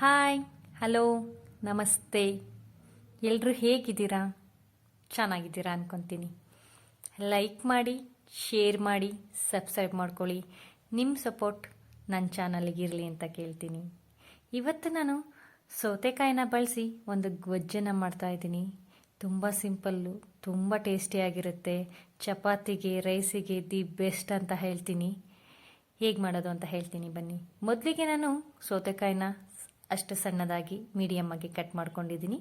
Hi, hello, ನಮಸ್ತೆ. ಎಲ್ಲರೂ ಹೇಗಿದ್ದೀರಾ? ಚೆನ್ನಾಗಿದ್ದೀರಾ ಅನ್ಕೊತೀನಿ. ಲೈಕ್ ಮಾಡಿ ಶೇರ್ ಮಾಡಿ ಸಬ್ಸ್ಕ್ರೈಬ್ ಮಾಡ್ಕೊಳ್ಳಿ. ನಿಮ್ಮ ಸಪೋರ್ಟ್ ನನ್ನ ಚಾನಲ್ಗೆ ಇರಲಿ ಅಂತ ಕೇಳ್ತೀನಿ. ಇವತ್ತು ನಾನು ಸೌತೆಕಾಯಿನ ಬಳಸಿ ಒಂದು ಗೊಜ್ಜನ್ನು ಮಾಡ್ತಾಯಿದ್ದೀನಿ ತುಂಬ ಸಿಂಪಲ್ಲು ತುಂಬ ಟೇಸ್ಟಿಯಾಗಿರುತ್ತೆ ಚಪಾತಿಗೆ ರೈಸಿಗೆ ದಿ ಬೆಸ್ಟ್ ಅಂತ ಹೇಳ್ತೀನಿ. ಹೇಗೆ ಮಾಡೋದು ಅಂತ ಹೇಳ್ತೀನಿ ಬನ್ನಿ. ಮೊದಲಿಗೆ ನಾನು ಸೌತೆಕಾಯಿನ ಅಷ್ಟು ಸಣ್ಣದಾಗಿ ಮೀಡಿಯಮ್ ಆಗಿ ಕಟ್ ಮಾಡ್ಕೊಂಡಿದ್ದೀನಿ.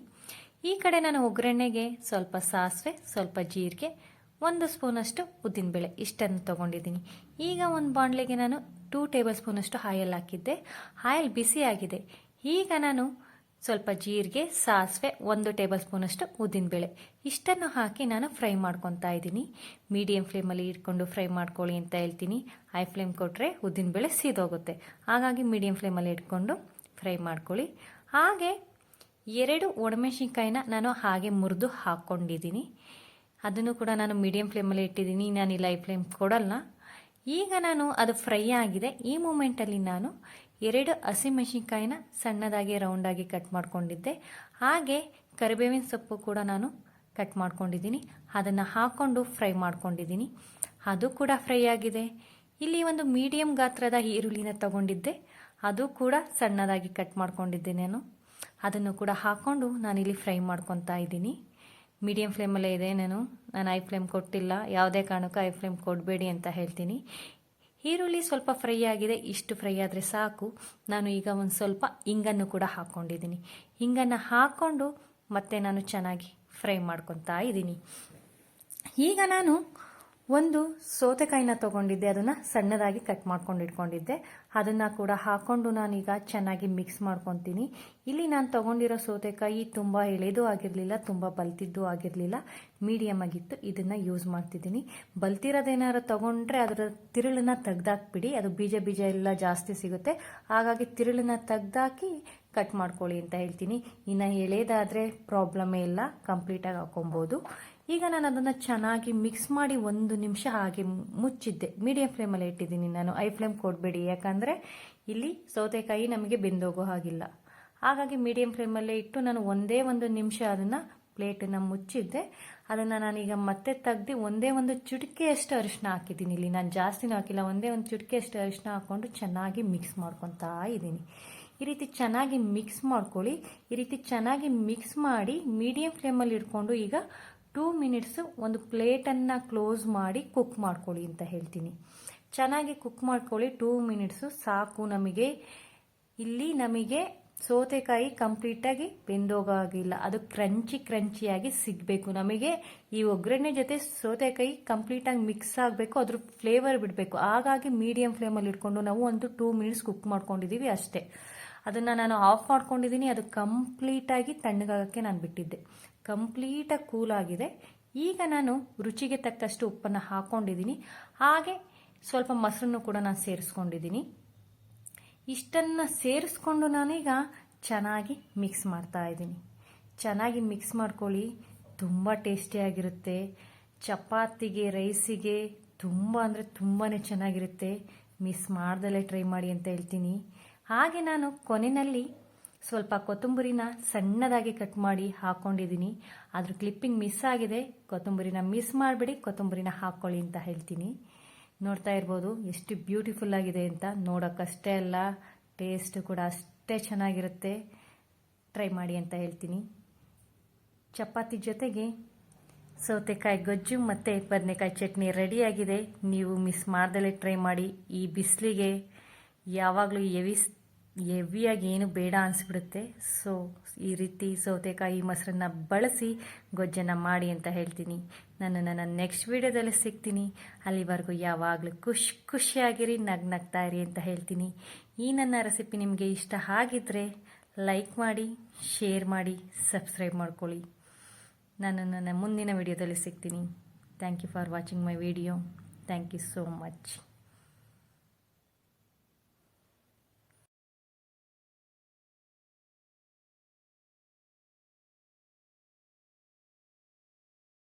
ಈ ಕಡೆ ನಾನು ಒಗ್ಗರಣೆಗೆ ಸ್ವಲ್ಪ ಸಾಸಿವೆ, ಸ್ವಲ್ಪ ಜೀರಿಗೆ, ಒಂದು ಸ್ಪೂನಷ್ಟು ಉದ್ದಿನಬೇಳೆ ಇಷ್ಟನ್ನು ತೊಗೊಂಡಿದ್ದೀನಿ. ಈಗ ಒಂದು ಬಾಣಲೆಗೆ ನಾನು ಟೂ ಟೇಬಲ್ ಸ್ಪೂನಷ್ಟು ಆಯಲ್ ಹಾಕಿದ್ದೆ. ಹಾಯಲ್ ಬಿಸಿ ಆಗಿದೆ. ಈಗ ನಾನು ಸ್ವಲ್ಪ ಜೀರಿಗೆ, ಸಾಸಿವೆ, ಒಂದು ಟೇಬಲ್ ಸ್ಪೂನಷ್ಟು ಉದ್ದಿನಬೇಳೆ ಇಷ್ಟನ್ನು ಹಾಕಿ ನಾನು ಫ್ರೈ ಮಾಡ್ಕೊತಾ ಇದ್ದೀನಿ. ಮೀಡಿಯಂ ಫ್ಲೇಮಲ್ಲಿ ಇಟ್ಕೊಂಡು ಫ್ರೈ ಮಾಡ್ಕೊಳ್ಳಿ ಅಂತ ಹೇಳ್ತೀನಿ. ಹೈ ಫ್ಲೇಮ್ ಕೊಟ್ಟರೆ ಉದ್ದಿನಬೇಳೆ ಸೀದೋಗುತ್ತೆ. ಹಾಗಾಗಿ ಮೀಡಿಯಂ ಫ್ಲೇಮಲ್ಲಿ ಇಟ್ಕೊಂಡು ಫ್ರೈ ಮಾಡ್ಕೊಳ್ಳಿ. ಹಾಗೆ ಎರಡು ಒಣಮೆಣಸಿನ್ಕಾಯಿನ ನಾನು ಹಾಗೆ ಮುರಿದು ಹಾಕ್ಕೊಂಡಿದ್ದೀನಿ. ಅದನ್ನು ಕೂಡ ನಾನು ಮೀಡಿಯಂ ಫ್ಲೇಮಲ್ಲಿ ಇಟ್ಟಿದ್ದೀನಿ. ನಾನು ಐ ಫ್ಲೇಮ್ ಕೊಡಲ್ಲ. ಈಗ ನಾನು ಅದು ಫ್ರೈ ಆಗಿದೆ. ಈ ಮೂಮೆಂಟಲ್ಲಿ ನಾನು ಎರಡು ಹಸಿಮೆಣಸಿನ್ಕಾಯಿನ ಸಣ್ಣದಾಗಿ ರೌಂಡಾಗಿ ಕಟ್ ಮಾಡ್ಕೊಂಡಿದ್ದೆ. ಹಾಗೆ ಕರಿಬೇವಿನ ಸೊಪ್ಪು ಕೂಡ ನಾನು ಕಟ್ ಮಾಡ್ಕೊಂಡಿದ್ದೀನಿ. ಅದನ್ನು ಹಾಕ್ಕೊಂಡು ಫ್ರೈ ಮಾಡ್ಕೊಂಡಿದ್ದೀನಿ. ಅದು ಕೂಡ ಫ್ರೈ ಆಗಿದೆ. ಇಲ್ಲಿ ಒಂದು ಮೀಡಿಯಂ ಗಾತ್ರದ ಈರುಳ್ಳಿನ ತಗೊಂಡಿದ್ದೆ. ಅದು ಕೂಡ ಸಣ್ಣದಾಗಿ ಕಟ್ ಮಾಡ್ಕೊಂಡಿದ್ದೆ ನಾನು. ಅದನ್ನು ಕೂಡ ಹಾಕ್ಕೊಂಡು ನಾನಿಲ್ಲಿ ಫ್ರೈ ಮಾಡ್ಕೊತಾ ಇದ್ದೀನಿ. ಮೀಡಿಯಂ ಫ್ಲೇಮಲ್ಲೇ ಇದೆ ನಾನು. ನಾನು ಐ ಫ್ಲೇಮ್ ಕೊಟ್ಟಿಲ್ಲ. ಯಾವುದೇ ಕಾರಣಕ್ಕೂ ಐ ಫ್ಲೇಮ್ ಕೊಡಬೇಡಿ ಅಂತ ಹೇಳ್ತೀನಿ. ಈರುಳ್ಳಿ ಸ್ವಲ್ಪ ಫ್ರೈ ಆಗಿದೆ. ಇಷ್ಟು ಫ್ರೈ ಆದರೆ ಸಾಕು. ನಾನು ಈಗ ಒಂದು ಸ್ವಲ್ಪ ಇಂಗನ್ನು ಕೂಡ ಹಾಕ್ಕೊಂಡಿದ್ದೀನಿ ಇಂಗನ್ನು ಹಾಕ್ಕೊಂಡು ಮತ್ತೆ ನಾನು ಚೆನ್ನಾಗಿ ಫ್ರೈ ಮಾಡ್ಕೊತಾ ಇದ್ದೀನಿ. ಈಗ ನಾನು ಒಂದು ಸೌತೆಕಾಯಿನ ತೊಗೊಂಡಿದ್ದೆ, ಅದನ್ನು ಸಣ್ಣದಾಗಿ ಕಟ್ ಮಾಡ್ಕೊಂಡು ಇಟ್ಕೊಂಡಿದ್ದೆ. ಅದನ್ನು ಕೂಡ ಹಾಕ್ಕೊಂಡು ನಾನೀಗ ಚೆನ್ನಾಗಿ ಮಿಕ್ಸ್ ಮಾಡ್ಕೊತೀನಿ. ಇಲ್ಲಿ ನಾನು ತೊಗೊಂಡಿರೋ ಸೌತೆಕಾಯಿ ತುಂಬ ಎಳೆದೂ ಆಗಿರಲಿಲ್ಲ, ತುಂಬ ಬಲ್ತಿದ್ದೂ ಆಗಿರಲಿಲ್ಲ. ಮೀಡಿಯಮ್ ಆಗಿತ್ತು, ಇದನ್ನು ಯೂಸ್ ಮಾಡ್ತಿದ್ದೀನಿ. ಬಲ್ತಿರೋದೇನಾದ್ರು ತೊಗೊಂಡ್ರೆ ಅದರ ತಿರುಳನ್ನ ತೆಗ್ದಾಕ್ಬಿಡಿ. ಅದು ಬೀಜ ಬೀಜ ಎಲ್ಲ ಜಾಸ್ತಿ ಸಿಗುತ್ತೆ. ಹಾಗಾಗಿ ತಿರುಳನ್ನ ತೆಗ್ದಾಕಿ ಕಟ್ ಮಾಡ್ಕೊಳ್ಳಿ ಅಂತ ಹೇಳ್ತೀನಿ. ಇನ್ನು ಎಳೆದಾದರೆ ಪ್ರಾಬ್ಲಮೇ ಇಲ್ಲ ಕಂಪ್ಲೀಟಾಗಿ ಹಾಕೊಬೋದು ಈಗ ನಾನು ಅದನ್ನು ಚೆನ್ನಾಗಿ ಮಿಕ್ಸ್ ಮಾಡಿ ಒಂದು ನಿಮಿಷ ಹಾಗೆ ಮುಚ್ಚಿದ್ದೆ. ಮೀಡಿಯಂ ಫ್ಲೇಮಲ್ಲಿ ಇಟ್ಟಿದ್ದೀನಿ ನಾನು. ಐ ಫ್ಲೇಮ್ ಕೊಡಬೇಡಿ. ಯಾಕಂದರೆ ಇಲ್ಲಿ ಸೌತೆಕಾಯಿ ನಮಗೆ ಬೆಂದೋಗೋ ಹಾಗಿಲ್ಲ. ಹಾಗಾಗಿ ಮೀಡಿಯಂ ಫ್ಲೇಮಲ್ಲೇ ಇಟ್ಟು ನಾನು ಒಂದೇ ಒಂದು ನಿಮಿಷ ಅದನ್ನು ಪ್ಲೇಟನ್ನು ಮುಚ್ಚಿದ್ದೆ. ಅದನ್ನು ನಾನೀಗ ಮತ್ತೆ ತೆಗ್ದು ಒಂದೇ ಒಂದು ಚುಟಿಕೆಯಷ್ಟು ಅರಿಶಿನ ಹಾಕಿದ್ದೀನಿ. ಇಲ್ಲಿ ನಾನು ಜಾಸ್ತಿನೂ ಹಾಕಿಲ್ಲ. ಒಂದೇ ಒಂದು ಚುಟಿಕೆಯಷ್ಟು ಅರಿಶಿನ ಹಾಕ್ಕೊಂಡು ಚೆನ್ನಾಗಿ ಮಿಕ್ಸ್ ಮಾಡ್ಕೊತಾ ಇದ್ದೀನಿ. ಈ ರೀತಿ ಚೆನ್ನಾಗಿ ಮಿಕ್ಸ್ ಮಾಡ್ಕೊಳ್ಳಿ. ಈ ರೀತಿ ಚೆನ್ನಾಗಿ ಮಿಕ್ಸ್ ಮಾಡಿ ಮೀಡಿಯಂ ಫ್ಲೇಮಲ್ಲಿ ಇಟ್ಕೊಂಡು ಈಗ ಟೂ ಮಿನಿಟ್ಸ್ ಒಂದು ಪ್ಲೇಟನ್ನು ಕ್ಲೋಸ್ ಮಾಡಿ ಕುಕ್ ಮಾಡ್ಕೊಳ್ಳಿ ಅಂತ ಹೇಳ್ತೀನಿ. ಚೆನ್ನಾಗಿ ಕುಕ್ ಮಾಡ್ಕೊಳ್ಳಿ ಟೂ ಮಿನಿಟ್ಸು ಸಾಕು ನಮಗೆ. ಇಲ್ಲಿ ನಮಗೆ ಸೌತೆಕಾಯಿ ಕಂಪ್ಲೀಟಾಗಿ ಬೆಂದೋಗಾಗಿಲ್ಲ. ಅದು ಕ್ರಂಚಿ ಕ್ರಂಚಿಯಾಗಿ ಸಿಗಬೇಕು. ನಮಗೆ ಈ ಒಗ್ಗರಣೆ ಜೊತೆ ಸೌತೆಕಾಯಿ ಕಂಪ್ಲೀಟಾಗಿ ಮಿಕ್ಸ್ ಆಗಬೇಕು, ಅದ್ರ ಫ್ಲೇವರ್ ಬಿಡಬೇಕು. ಹಾಗಾಗಿ ಮೀಡಿಯಂ ಫ್ಲೇಮಲ್ಲಿ ಇಟ್ಕೊಂಡು ನಾವು ಒಂದು ಟೂ ಮಿನಿಟ್ಸ್ ಕುಕ್ ಮಾಡ್ಕೊಂಡಿದ್ದೀವಿ ಅಷ್ಟೇ. ಅದನ್ನು ನಾನು ಆಫ್ ಮಾಡ್ಕೊಂಡಿದ್ದೀನಿ. ಅದು ಕಂಪ್ಲೀಟಾಗಿ ತಣ್ಣಗಾಗಕ್ಕೆ ನಾನು ಬಿಟ್ಟಿದ್ದೆ. ಕಂಪ್ಲೀಟಾಗಿ ಕೂಲಾಗಿದೆ ಈಗ ನಾನು ರುಚಿಗೆ ತಕ್ಕಷ್ಟು ಉಪ್ಪನ್ನು ಹಾಕ್ಕೊಂಡಿದ್ದೀನಿ ಹಾಗೆ ಸ್ವಲ್ಪ ಮೊಸರನ್ನು ಕೂಡ ನಾನು ಸೇರಿಸ್ಕೊಂಡಿದ್ದೀನಿ. ಇಷ್ಟನ್ನು ಸೇರಿಸ್ಕೊಂಡು ನಾನೀಗ ಚೆನ್ನಾಗಿ ಮಿಕ್ಸ್ ಮಾಡ್ತಾ ಇದ್ದೀನಿ. ಚೆನ್ನಾಗಿ ಮಿಕ್ಸ್ ಮಾಡ್ಕೊಳ್ಳಿ. ತುಂಬ ಟೇಸ್ಟಿಯಾಗಿರುತ್ತೆ ಚಪಾತಿಗೆ ರೈಸಿಗೆ ತುಂಬ ಅಂದರೆ ತುಂಬಾ ಚೆನ್ನಾಗಿರುತ್ತೆ. ಮಿಸ್ ಮಾಡ್ದಲೇ ಟ್ರೈ ಮಾಡಿ ಅಂತ ಹೇಳ್ತೀನಿ. ಹಾಗೆ ನಾನು ಕೊನೆಯಲ್ಲಿ ಸ್ವಲ್ಪ ಕೊತ್ತಂಬರಿನ ಸಣ್ಣದಾಗಿ ಕಟ್ ಮಾಡಿ ಹಾಕೊಂಡಿದ್ದೀನಿ. ಅದ್ರ ಕ್ಲಿಪ್ಪಿಂಗ್ ಮಿಸ್ ಆಗಿದೆ. ಕೊತ್ತಂಬರಿನ ಮಿಸ್ ಮಾಡಬೇಡಿ. ಕೊತ್ತಂಬರಿನ ಹಾಕ್ಕೊಳ್ಳಿ ಅಂತ ಹೇಳ್ತೀನಿ. ನೋಡ್ತಾ ಇರ್ಬೋದು, ಎಷ್ಟು ಬ್ಯೂಟಿಫುಲ್ ಆಗಿದೆ ಅಂತ. ನೋಡೋಕ್ಕಷ್ಟೇ ಅಲ್ಲ ಟೇಸ್ಟ್ ಕೂಡ ಅಷ್ಟೇ ಚೆನ್ನಾಗಿರುತ್ತೆ. ಟ್ರೈ ಮಾಡಿ ಅಂತ ಹೇಳ್ತೀನಿ. ಚಪಾತಿ ಜೊತೆಗೆ ಸೌತೆಕಾಯಿ ಗೊಜ್ಜು ಮತ್ತು ಬದನೆಕಾಯಿ ಚಟ್ನಿ ರೆಡಿಯಾಗಿದೆ. ನೀವು ಮಿಸ್ ಮಾಡ್ದಲೇ ಟ್ರೈ ಮಾಡಿ. ಈ ಬಿಸಿಲಿಗೆ ಯಾವಾಗಲೂ ಎವಿ ಎವಿಯಾಗಿ ಏನು ಬೇಡ ಅನಿಸ್ಬಿಡುತ್ತೆ. ಸೊ ಈ ರೀತಿ ಸೌತೆಕಾಯಿ ಮೊಸರನ್ನ ಬಳಸಿ ಗೊಜ್ಜನ್ನು ಮಾಡಿ ಅಂತ ಹೇಳ್ತೀನಿ. ನಾನು ನನ್ನ ನೆಕ್ಸ್ಟ್ ವೀಡಿಯೋದಲ್ಲಿ ಸಿಗ್ತೀನಿ. ಅಲ್ಲಿವರೆಗೂ ಯಾವಾಗಲೂ ಖುಷಿ, ಖುಷಿಯಾಗಿರಿ, ನಗ್ ನಗ್ತಾ ಇರಿ ಅಂತ ಹೇಳ್ತೀನಿ. ಈ ನನ್ನ ರೆಸಿಪಿ ನಿಮಗೆ ಇಷ್ಟ ಆಗಿದ್ದರೆ ಲೈಕ್ ಮಾಡಿ ಶೇರ್ ಮಾಡಿ ಸಬ್ಸ್ಕ್ರೈಬ್ ಮಾಡ್ಕೊಳ್ಳಿ. ನಾನು ನನ್ನ ಮುಂದಿನ ವಿಡಿಯೋದಲ್ಲಿ ಸಿಗ್ತೀನಿ. Thank you for watching my video thank you so much